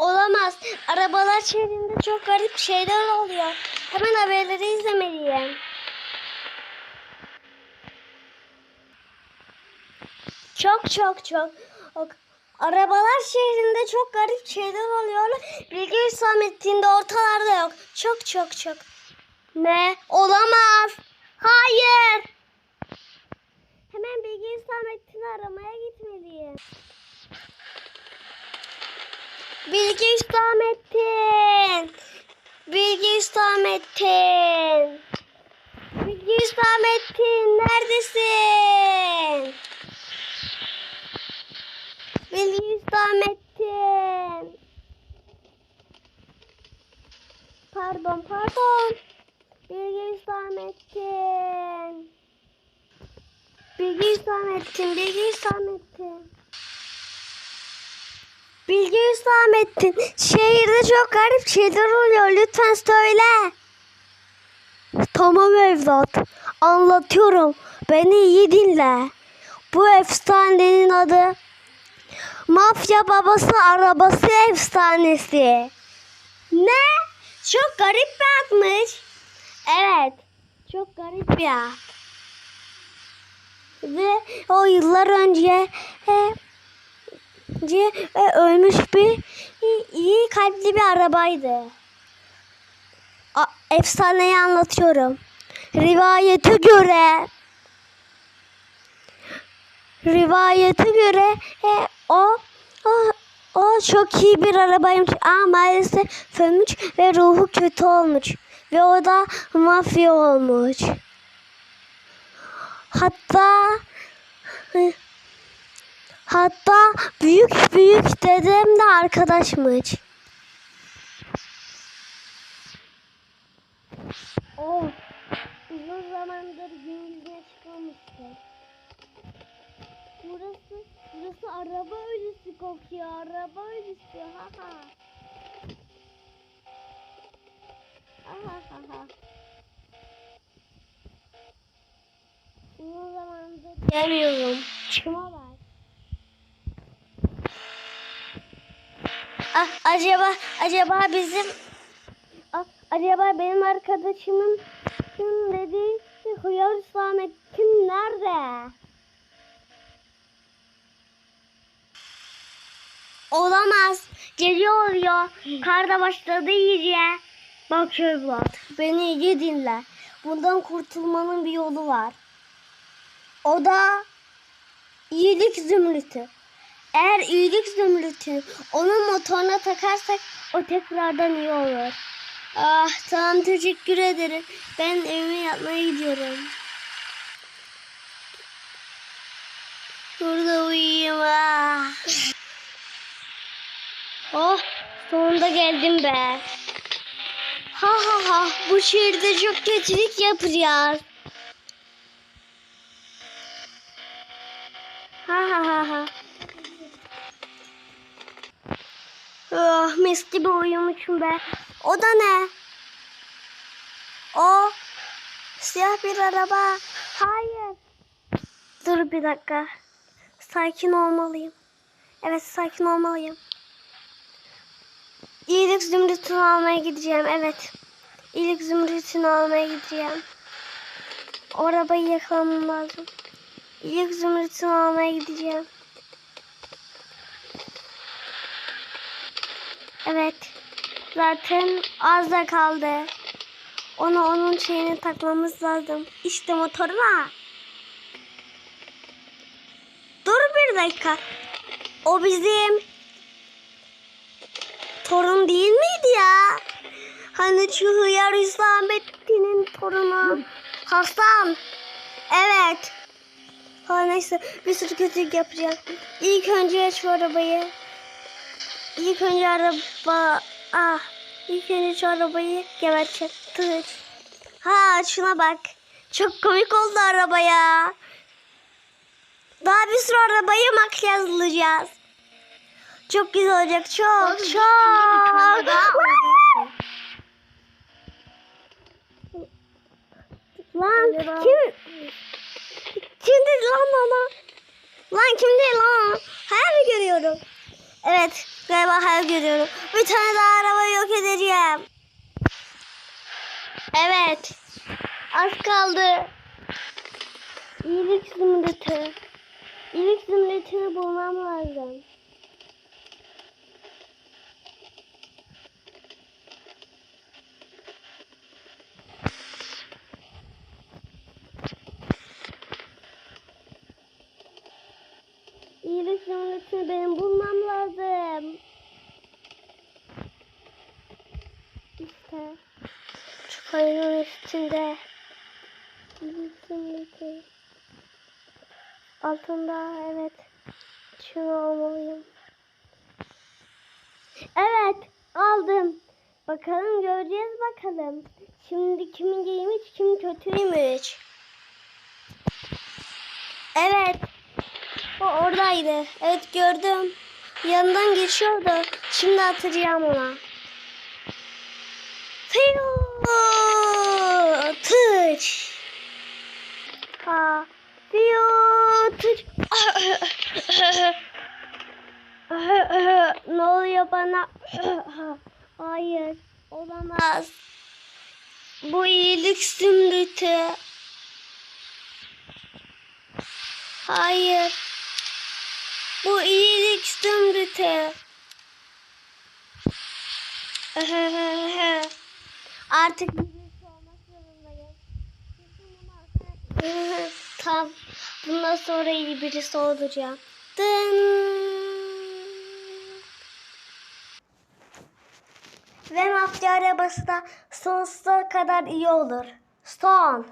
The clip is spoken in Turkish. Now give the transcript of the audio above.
Olamaz. Arabalar şehrinde çok garip şeyler oluyor. Hemen haberleri izlemeliyim. Çok çok çok. Arabalar şehrinde çok garip şeyler oluyor. Bilgi Hüsamettin'de ortalarda yok. Çok çok çok. Ne? Olamaz. Hayır. Hemen Bilgi Hüsamettin'i aramaya gitmeliyim. Bilgi Hüsamettin. Bilgi Hüsamettin. Bilgi Hüsamettin neredesin? Bilgi Hüsamettin. Pardon pardon. Bilgi Hüsamettin. Bilgi Hüsamettin. Bilgi Hüsamettin. Bilgi Hüsamettin. Şehirde çok garip şeyler oluyor. Lütfen söyle. Tamam evlat. Anlatıyorum. Beni iyi dinle. Bu efsanenin adı Mafya babası arabası efsanesi. Ne? Çok garip bir admış. Evet. Çok garip bir ad. Ve o yıllar önce e, önce ölmüş bir iyi kalpli bir arabaydı. Efsaneyi anlatıyorum. Rivayete göre rivayete göre e, o, o o çok iyi bir arabaymış ama maalesef ölmüş ve ruhu kötü olmuş ve o da mafya olmuş. Hatta hatta büyük büyük dedem de arkadaşmış. Oh, uzun zamandır yüzüne çıkmamıştı. Burası, burası araba ölüsü kokuyor. Araba ölüsü. Ha ha. Ha ha ha. Uzun zamandır gelmiyorum. Çıkma var. Ah, acaba acaba bizim ah, acaba benim arkadaşımın kim dediği Hıyar Hüsamettin nerede? Olamaz. Geliyor ya. Kar da başladı iyice. Bak evlat. Beni iyi dinle. Bundan kurtulmanın bir yolu var. O da iyilik zümrütü. Eğer iyilik zümrütü onun motoruna takarsak o tekrardan iyi olur. Ah tamam teşekkür ederim. Ben evime yatmaya gidiyorum. Burada uyuyayım. Ah. Oh sonunda geldim be. Ha ha ha bu şehirde çok kötülük yapacağız. Ha ha ha ha. Oh mis gibi uyumuşum be. O da ne? O siyah bir araba. Hayır. Dur bir dakika. Sakin olmalıyım. Evet sakin olmalıyım. İyilik zümrütünü almaya gideceğim. Evet. İyilik zümrütünü almaya gideceğim. O arabayı yakalamam lazım. İyilik zümrütünü almaya gideceğim. Evet. Zaten az da kaldı. Onu onun şeyine takmamız lazım. İşte motoru var. Dur bir dakika. O bizim torun değil miydi ya? Hani şu Hıyar Hüsamettin'in torunu. Hasan. Evet. Ha neyse bir sürü kötülük yapacağım. İlk önce aç şu arabayı. İlk önce araba... Ah. İlk önce şu arabayı geberteceğim. Dur. Ha şuna bak. Çok komik oldu arabaya. Daha bir sürü arabayı makyajlayacağız. Çok güzel olacak. Çok çok. Lan kim? Kim dedi lan bana? Lan kim dedi lan? Hayal mi görüyorum? Evet galiba hayal görüyorum. Bir tane daha araba yok edeceğim. Evet. Az kaldı. İyilik zümrütü. İyilik zümrütünü bulmam lazım. Zümrütünü benim bulmam lazım. İşte. Şu üstünde. İyilik zümrütü. Altında evet. Şunu almalıyım. Evet aldım. Bakalım göreceğiz bakalım. Şimdi kimin iyiymiş kim kötüymüş. Evet. O oradaydı. Evet gördüm. Yanından geçiyordu. Şimdi atacağım ona. Fiyo! Tıç! Ha! Fiyo! Tıç! ne oluyor bana? Hayır. Olamaz. Bu iyilik zümrütü. Hayır. Bu iyilik zümrütü. Artık birisi olmak zorundayım. Tamam. Bundan sonra iyi birisi olacağım. Dın. Ve mafya arabası da sonsuza kadar iyi olur. Son.